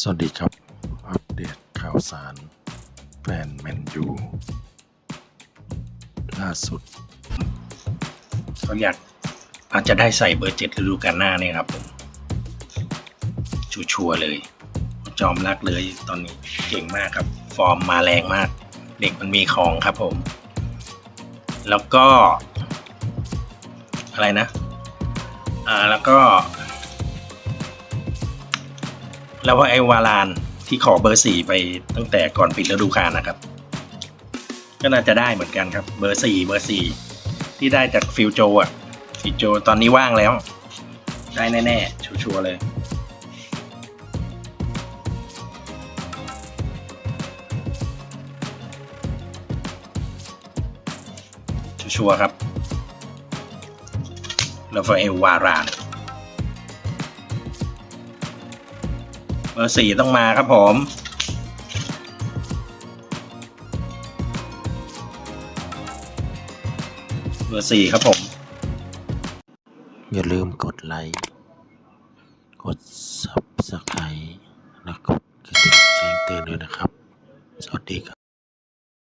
สวัสดีครับ อัปเดตข่าวสารแฟนแมนยูล่าสุดเขาอยากอาจจะได้ใส่เบอร์เจ็ดฤดูกาลหน้าเนี่ยครับผมชัวร์เลย จอมรักเลยตอนนี้เก่งมากครับ ฟอร์มมาแรงมาก เด็กมันมีของครับผม แล้วก็ อะไรนะ อ่าแล้วก็ แล้วว่าไอ้วาลานที่ขอเบอร์สี่ไปตั้งแต่ก่อนปิดฤดูกาลนะครับ ก็น่าจะได้เหมือนกันครับ เบอร์สี่เบอร์สี่ที่ได้จากฟิวโจอะฟิวโจตอนนี้ว่างแล้ว ได้แน่ๆ ชัวร์ๆเลยชัวร์ครับลาฟาเอลวาราน เบอร์สี่ต้องมาครับผม เบอร์สี่ครับผม อย่าลืมกดไลค์ กด Subscribe และกดกระดิ่งแจ้งเตือนด้วยนะครับ สวัสดีครับ